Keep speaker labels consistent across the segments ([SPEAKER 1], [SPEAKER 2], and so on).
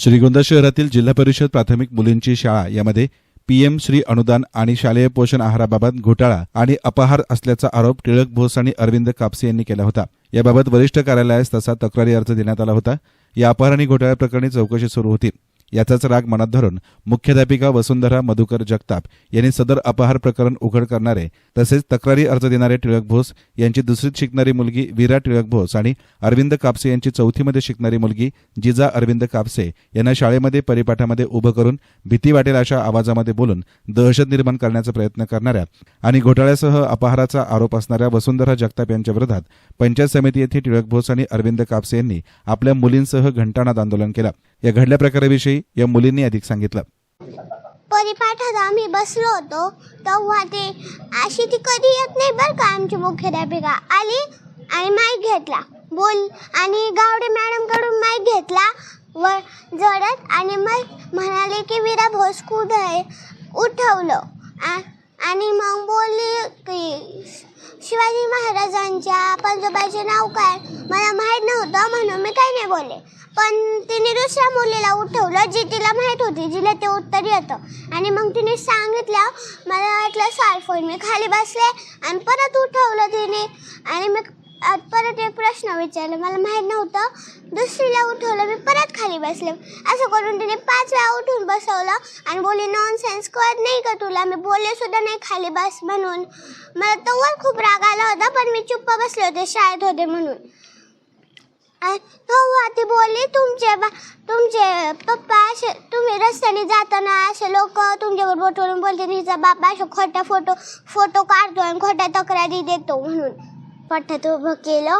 [SPEAKER 1] श्रीगोंदा शहरातील जिल्हा परिषद प्राथमिक मुलींची शाळा यामध्ये पीएम श्री अनुदान आणि शालेय पोषण आहाराबाबत घोटाळा आणि अपहार असल्याचा आरोप टिळक भोस आणि अरविंद कापसे यांनी केला होता. याबाबत वरिष्ठ कार्यालयास तसा तक्रारी अर्ज देण्यात आला होता. या अपहार आणि घोटाळ्याप्रकरणी चौकशी सुरू होती. याचाच राग मनात धरून मुख्याध्यापिका वसुंधरा मधुकर जगताप यांनी सदर अपहार प्रकरण उघड करणारे तसेच तक्रारी अर्ज देणारे टिळक भोस यांची दुसरीत शिकणारी मुलगी वीरा टिळक भोस आणि अरविंद कापसे यांची चौथीमध्ये शिकणारी मुलगी जिजा अरविंद कापसे यांना शाळेमध्ये परिपाठामध्ये उभं करून भीती वाटेल अशा आवाजामध्ये बोलून दहशत निर्माण करण्याचा प्रयत्न करणाऱ्या आणि घोटाळ्यासह अपहाराचा आरोप असणाऱ्या वसुंधरा जगताप यांच्या विरोधात पंचायत समिती येथे टिळक भोस आणि अरविंद कापसे यांनी आपल्या मुलींसह घंटानाद आंदोलन केलं. या घडल्या प्रकाराविषयी या मुलींनी अधिक सांगितलं.
[SPEAKER 2] परिपाठात आम्ही बसलो होतो तेव्हा ते अशी ती कधी येत नाही बरं का आमची मुख्याध्यापिका. आली आणि माईक घेतला. बोल आणि गावडे मॅडमकडून माईक घेतला. व जडत आणि मग म्हणाले की विरा भोस कुठं आहे उठवलं आणि मग बोलली की शिवाजी महाराजांच्या पंजोबाचे नाव काय? मला माहीत नव्हतं म्हणून मी काही नाही बोलले. पण तिने दुसऱ्या मुलीला उठवलं जी तिला माहीत होती जिला ते उत्तर येतं. आणि मग तिने सांगितलं मला वाटलं सारफोन मी खाली बसले आणि परत उठवलं तिने. आणि मी परत एक प्रश्न विचारला मला माहीत नव्हतं दुसरीला उठवलं मी परत खाली बसले. असं करून तिने पाच वेळा उठून बसवलं आणि बोली नॉन सेन्स कळत नाही का तुला? मी बोलले सुद्धा नाही खाली बस म्हणून. मला तोवर खूप राग आला होता पण मी चुप्प बसले होते शाळेत होते म्हणून. हो, हो तेव्हा ती बोलली तुमचे बा तुमचे पप्पा असे तुम्ही रस्त्याने जाताना असे लोक तुमच्यावर बोटवरून बोलते तिचा बाप्पा असे खोटा फोटो फोटो काढतो आणि खोट्या तक्रारी देतो म्हणून. पट्ट्यात उभं केलं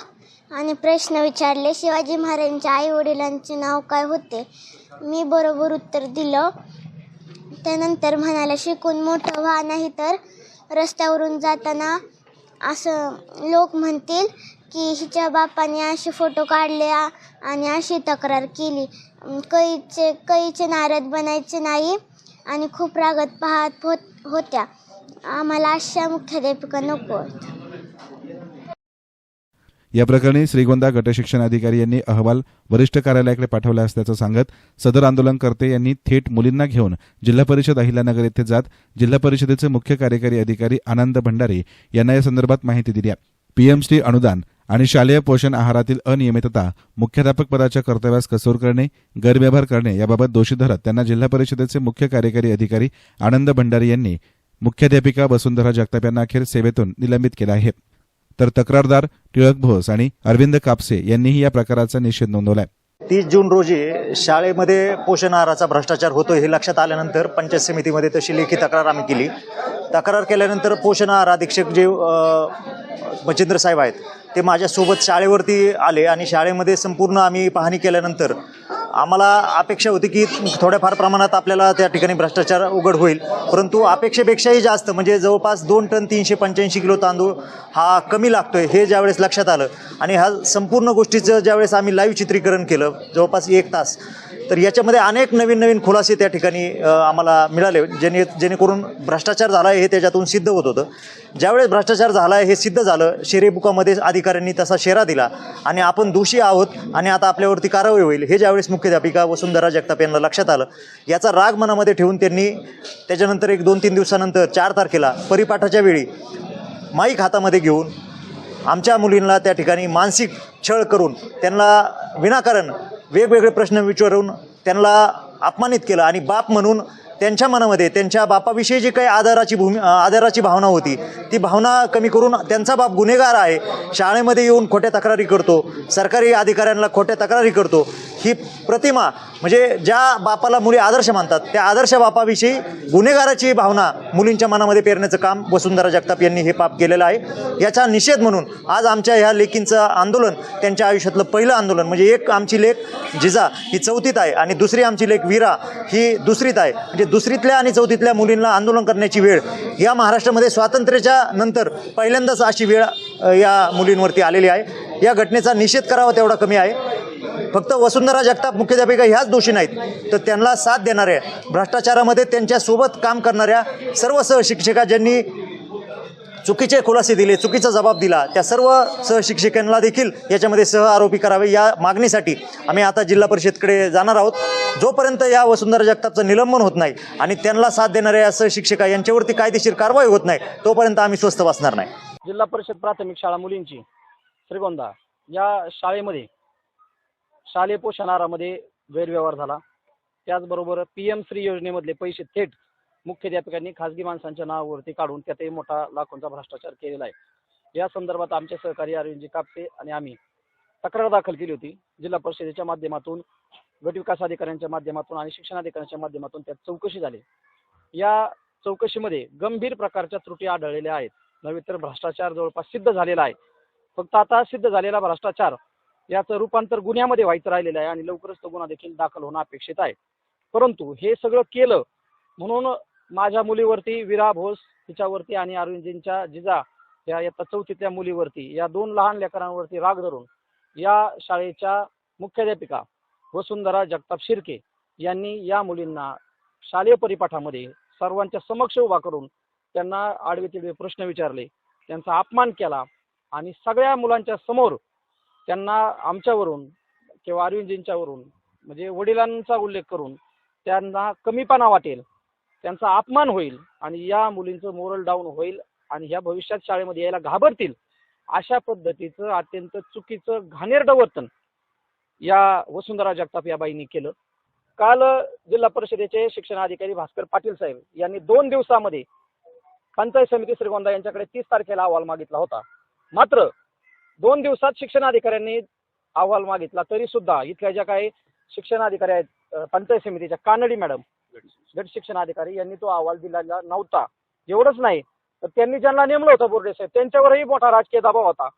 [SPEAKER 2] आणि प्रश्न विचारले शिवाजी महाराजांच्या आई वडिलांचे नाव काय होते? मी बरोबर उत्तर दिलं. त्यानंतर म्हणाला शिकून मोठं व्हा नाही तर रस्त्यावरून जाताना असं लोक म्हणतील की हिच्या बापाने असे फोटो काढले आणि अशी तक्रार केली. कैचे कैचे नारद बनायचे नाही आणि खूप रागत पाहत होत होत्या. आम्हाला अशा मुख्याध्यापिका नको आहेत
[SPEAKER 1] या प्रकरणी श्रीगोंदा गटशिक्षण अधिकारी यांनी अहवाल वरिष्ठ कार्यालयाकडे पाठवला असल्याचं सांगत सदर आंदोलनकर्ते यांनी थेट मुलींना घेऊन जिल्हा परिषद अहिल्यानगर येथे जात जिल्हा परिषदेचे मुख्य कार्यकारी अधिकारी आनंद भंडारे यांना या संदर्भात माहिती दिली पीएमसी अनुदान आणि शालेय पोषण आहारातील अनियमितता मुख्याध्यापक पदाच्या कर्तव्यास कसूर करणे गैरव्यवहार करणे याबाबत दोषी धरत त्यांना जिल्हा परिषदेचे मुख्य कार्यकारी अधिकारी आनंद भंडारे यांनी मुख्याध्यापिका वसुंधरा जगताप यांना अखेर सेवेतून निलंबित केलं आहे. तर तक्रारदार टिळक भोस आणि अरविंद कापसे यांनीही या प्रकाराचा निषेध नोंदवलाय.
[SPEAKER 3] तीस जून रोजी शाळेमध्ये पोषण आहाराचा भ्रष्टाचार होतो हे लक्षात आल्यानंतर पंचायत समितीमध्ये तशी लेखी तक्रार आम्ही केली. तक्रार केल्यानंतर पोषण आहार अधीक्षक जे मच्छिंद्र साहेब आहेत ते माझ्यासोबत शाळेवरती आले आणि शाळेमध्ये संपूर्ण आम्ही पाहणी केल्यानंतर आम्हाला अपेक्षा होती की थोड्याफार प्रमाणात आपल्याला त्या ठिकाणी भ्रष्टाचार उघड होईल. परंतु अपेक्षेपेक्षाही जास्त म्हणजे जवळपास दोन टन तीनशे पंच्याऐंशी किलो तांदूळ हा कमी लागतोय हे ज्यावेळेस लक्षात आलं. आणि ह्या संपूर्ण गोष्टीचं ज्यावेळेस आम्ही लाईव्ह चित्रीकरण केलं जवळपास एक तास तर याच्यामध्ये अनेक नवीन नवीन खुलासे त्या ठिकाणी आम्हाला मिळाले जेणे जेणेकरून भ्रष्टाचार झाला आहे हे त्याच्यातून सिद्ध होत होतं. ज्यावेळेस भ्रष्टाचार झाला आहे हे सिद्ध झालं शेरेबुकामध्ये अधिकाऱ्यांनी तसा शेरा दिला आणि आपण दोषी आहोत आणि आता आपल्यावरती कारवाई होईल हे ज्यावेळेस मुख्याध्यापिका वसुंधरा जगताप यांना लक्षात आलं. याचा राग मनामध्ये ठेवून त्यांनी त्याच्यानंतर एक दोन तीन दिवसानंतर चार तारखेला परिपाठाच्या वेळी माईक हातामध्ये घेऊन आमच्या मुलींना त्या ठिकाणी मानसिक छळ करून त्यांना विनाकारण वेगवेगळे प्रश्न विचारून त्यांना अपमानित केलं आणि बाप म्हणून त्यांच्या मनामध्ये त्यांच्या बापाविषयी जी काही आदराची भूमी आदराची भावना होती ती भावना कमी करून त्यांचा बाप गुन्हेगार आहे शाळेमध्ये येऊन खोट्या तक्रारी करतो सरकारी अधिकाऱ्यांना खोट्या तक्रारी करतो ही प्रतिमा म्हणजे ज्या बापाला मुली आदर्श मानतात त्या आदर्श बापाविषयी गुन्हेगाराची भावना मुलींच्या मनामध्ये पेरण्याचं काम वसुंधरा जगताप यांनी हे पाप केलेलं आहे. याचा निषेध म्हणून आज आमच्या ह्या लेकींचं आंदोलन त्यांच्या आयुष्यातलं पहिलं आंदोलन म्हणजे एक आमची लेख जिजा ही चौथीत आहे आणि दुसरी आमची लेख वीरा ही दुसरीत आहे. म्हणजे दुसरीतल्या आणि चौथीतल्या मुलींना आंदोलन करण्याची वेळ. या महाराष्ट्रामध्ये स्वातंत्र्याच्या नंतर पहिल्यांदाच अशी वेळ या मुलींवरती आलेली आहे. या घटनेचा निषेध करावा तेवढा कमी आहे. फक्त वसुंधरा जगताप मुख्याध्यापिका ह्याच दोषी नाहीत. तर त्यांना साथ देणाऱ्या भ्रष्टाचारामध्ये त्यांच्यासोबत काम करणाऱ्या सर्व सहशिक्षिका ज्यांनी चुकीचे खुलासे दिले चुकीचा जबाब दिला त्या सर्व सहशिक्षिकांना देखील याच्यामध्ये सह आरोपी करावे या मागणीसाठी आम्ही आता जिल्हा परिषदकडे जाणार आहोत. जोपर्यंत या वसुंधरा जगतापचं निलंबन होत नाही आणि त्यांना साथ देणाऱ्या असं सहशिक्षिका यांच्यावरती कायदेशीर कारवाई होत नाही तोपर्यंत आम्ही स्वस्थ बसणार नाही.
[SPEAKER 4] जिल्हा परिषद प्राथमिक शाळा मुलींची श्रीगोंदा या शाळेमध्ये शालेय पोषण आहारामध्ये गैरव्यवहार झाला. त्याचबरोबर पी एम श्री योजनेमधले पैसे थेट मुख्याध्यापकांनी खासगी माणसांच्या नावावरती काढून त्यातही मोठा लाखोंचा भ्रष्टाचार केलेला आहे. या संदर्भात आमचे सहकारी अरविंदजी कापसे आणि आम्ही तक्रार दाखल केली होती. जिल्हा परिषदेच्या माध्यमातून गट विकास अधिकाऱ्यांच्या माध्यमातून आणि शिक्षणाधिकाऱ्यांच्या माध्यमातून त्यात चौकशी झाली. या चौकशीमध्ये गंभीर प्रकारच्या त्रुटी आढळलेल्या आहेत. नव्हे तर भ्रष्टाचार जवळपास सिद्ध झालेला आहे. फक्त आता सिद्ध झालेला भ्रष्टाचार याचं रूपांतर गुन्ह्यामध्ये व्हायचं राहिलेलं आहे आणि लवकरच तो गुन्हा देखील दाखल होणं अपेक्षित आहे. परंतु हे सगळं केलं म्हणून माझ्या मुलीवरती विरा भोस तिच्यावरती आणि अरविंदजींच्या जिजा या इयत्ता चौथीतल्या मुलीवरती या दोन लहान लेकरांवरती राग धरून या शाळेच्या मुख्याध्यापिका वसुंधरा जगताप शिर्के यांनी या मुलींना शालेय परिपाठामध्ये सर्वांच्या समक्ष उभा करून त्यांना आडवे तिडवे प्रश्न विचारले. त्यांचा अपमान केला आणि सगळ्या मुलांच्या समोर त्यांना आमच्यावरून किंवा अरविंदजींच्यावरून म्हणजे वडिलांचा उल्लेख करून त्यांना कमीपणा वाटेल त्यांचा अपमान होईल आणि या मुलींचं मोरल डाऊन होईल आणि ह्या भविष्यात शाळेमध्ये यायला घाबरतील अशा पद्धतीचं अत्यंत चुकीचं घाणेरडं वर्तन या वसुंधरा जगताप या बाईंनी केलं. काल जिल्हा परिषदेचे शिक्षणाधिकारी भास्कर पाटील साहेब यांनी दोन दिवसामध्ये पंचायत समिती श्रीगोंदा यांच्याकडे तीस तारखेला अहवाल मागितला होता. मात्र दोन दिवसात शिक्षणाधिकाऱ्यांनी अहवाल मागितला तरी सुद्धा इथल्या ज्या काही शिक्षणाधिकारी आहेत पंचायत समितीच्या कानडी मॅडम गट शिक्षणाधिकारी यांनी तो अहवाल दिलेला नव्हता. एवढंच नाही तर त्यांनी ज्यांना नेमलं होतं बोर्डे साहेब त्यांच्यावरही मोठा राजकीय दबाव होता.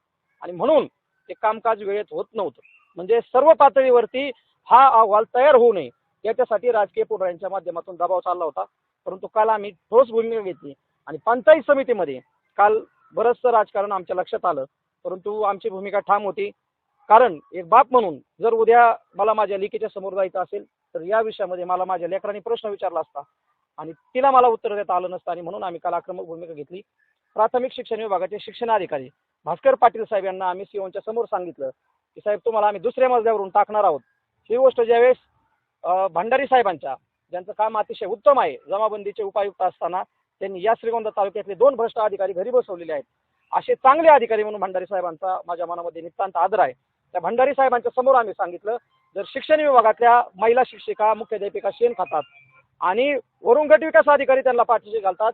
[SPEAKER 4] आणि म्हणून ते कामकाज वेळेत होत नव्हतं. म्हणजे सर्व पातळीवरती हा अहवाल तयार होऊ नये. याच्यासाठी राजकीय पुढाऱ्यांच्या माध्यमातून दबाव चालला होता. परंतु काल आम्ही ठोस भूमिका घेतली आणि पंचायत समितीमध्ये काल बरंचसं राजकारण आमच्या लक्षात आलं. परंतु आमची भूमिका ठाम होती. कारण एक बाप म्हणून जर उद्या मला माझ्या लेकीच्या समोर जायचं असेल तर या विषयामध्ये मला माझ्या लेकरांनी प्रश्न विचारला असता आणि तिला मला उत्तर देता आलं नसतं आणि म्हणून आम्ही काल आक्रमक भूमिका घेतली. प्राथमिक शिक्षण विभागाचे शिक्षणाधिकारी भास्कर पाटील साहेब यांना आम्ही सीओच्या समोर सांगितलं. की साहेब तुम्हाला आम्ही दुसऱ्या मजल्यावरून टाकणार आहोत. ही गोष्ट ज्यावेळेस भंडारी साहेबांच्या ज्यांचं काम अतिशय उत्तम आहे जमाबंदीचे उपायुक्त असताना त्यांनी या श्रीगोंदा तालुक्यातले दोन भ्रष्ट अधिकारी घरी बसवलेले आहेत. असे चांगले अधिकारी म्हणून भंडारी साहेबांचा माझ्या मनामध्ये नितांत आदर आहे. त्या भंडारी साहेबांच्या समोर आम्ही सांगितलं जर शिक्षण विभागातल्या महिला शिक्षिका मुख्याध्यापिका शेण खातात आणि वरून गट विकास अधिकारी त्यांना पाठीशी घालतात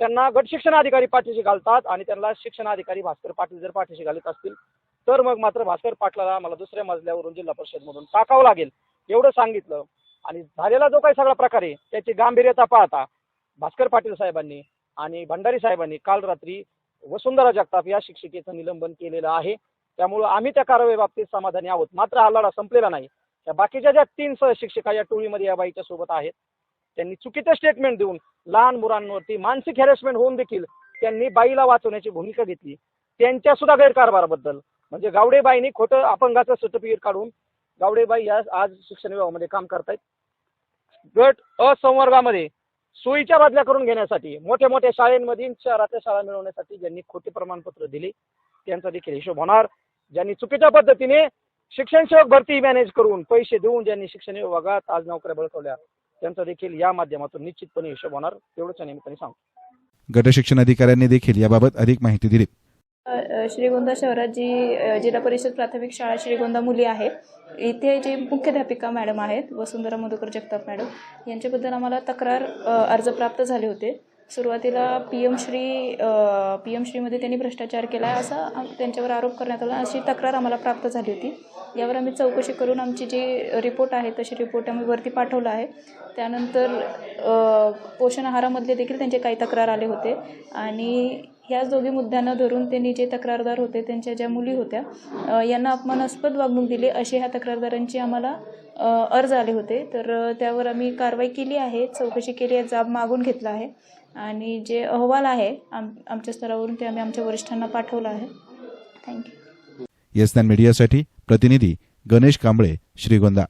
[SPEAKER 4] त्यांना गट शिक्षण अधिकारी पाठीशी घालतात आणि त्यांना शिक्षण अधिकारी भास्कर पाटील जर पाठीशी घालत असतील तर मग मात्र भास्कर पाटलाला मला दुसऱ्या मजल्यावरून जिल्हा परिषदमधून टाकावं लागेल एवढं सांगितलं. आणि झालेला जो काही सगळा प्रकार आहे त्याची गांभीर्यता पाहता भास्कर पाटील साहेबांनी आणि भंडारी साहेबांनी काल रात्री वसुंधरा जगताप या शिक्षिकेचं निलंबन केलेलं आहे. त्यामुळं आम्ही त्या कारवाई बाबतीत समाधानी आहोत. मात्र हा लढा संपलेला नाही. त्या बाकीच्या ज्या तीन शिक्षिका या टोळीमध्ये या बाईच्या सोबत आहेत त्यांनी चुकीचं स्टेटमेंट देऊन लहान मुलांवरती मानसिक हॅरेसमेंट होऊन देखील त्यांनी बाईला वाचवण्याची भूमिका घेतली. त्यांच्या सुद्धा गैरकारभाराबद्दल म्हणजे गावडेबाईंनी खोटं अपंगाचं सर्टिफिकेट काढून गावडेबाई या आज शिक्षण विभागामध्ये काम करतायत. गट असंवर्गामध्ये सोयीच्या बदल्या करून घेण्यासाठी मोठ्या मोठ्या शाळेमध्ये शहरातल्या शाळा मिळवण्यासाठी ज्यांनी खोटे प्रमाणपत्र दिले त्यांचा देखील हिशोब होणार. ज्यांनी चुकीच्या पद्धतीने शिक्षण सेवक भरती मॅनेज करून पैसे देऊन ज्यांनी शिक्षण विभागात आज नोकऱ्या बळकवल्या त्यांचा देखील या माध्यमातून निश्चितपणे हिशोब होणार. तेवढंच या निमित्ताने सांगतो.
[SPEAKER 1] गट शिक्षण अधिकाऱ्यांनी देखील याबाबत अधिक माहिती दिली.
[SPEAKER 5] श्रीगोंदा शहरात जी जिल्हा परिषद प्राथमिक शाळा श्रीगोंदा मुली आहे इथे जे मुख्याध्यापिका मॅडम आहेत वसुंधरा मधुकर जगताप मॅडम यांच्याबद्दल आम्हाला तक्रार अर्ज प्राप्त झाले होते. सुरुवातीला P M Shri P M श्रीमध्ये त्यांनी भ्रष्टाचार केला आहे असा त्यांच्यावर आरोप करण्यात आला अशी तक्रार आम्हाला प्राप्त झाली होती. यावर आम्ही चौकशी करून आमची जी रिपोर्ट आहे तशी रिपोर्ट आम्ही वरती पाठवला आहे. त्यानंतर पोषण आहारामधले देखील त्यांचे काही तक्रार आले होते. आणि ह्याच दोघी मुद्द्यांना धरून त्यांनी जे तक्रारदार होते त्यांच्या ज्या मुली होत्या यांना अपमानास्पद वागणूक दिली. असे ह्या तक्रारदारांची आम्हाला अर्ज आले होते. तर त्यावर आम्ही कारवाई केली आहे चौकशी केली आहे जाब मागून घेतला आहे. आणि जे अहवाल आहे आम आमच्या स्तरावरून ते आम्ही आमच्या वरिष्ठांना पाठवलं आहे. थँक्यू
[SPEAKER 1] येसनान मीडियासाठी प्रतिनिधी गणेश कांबळे श्रीगोंदा.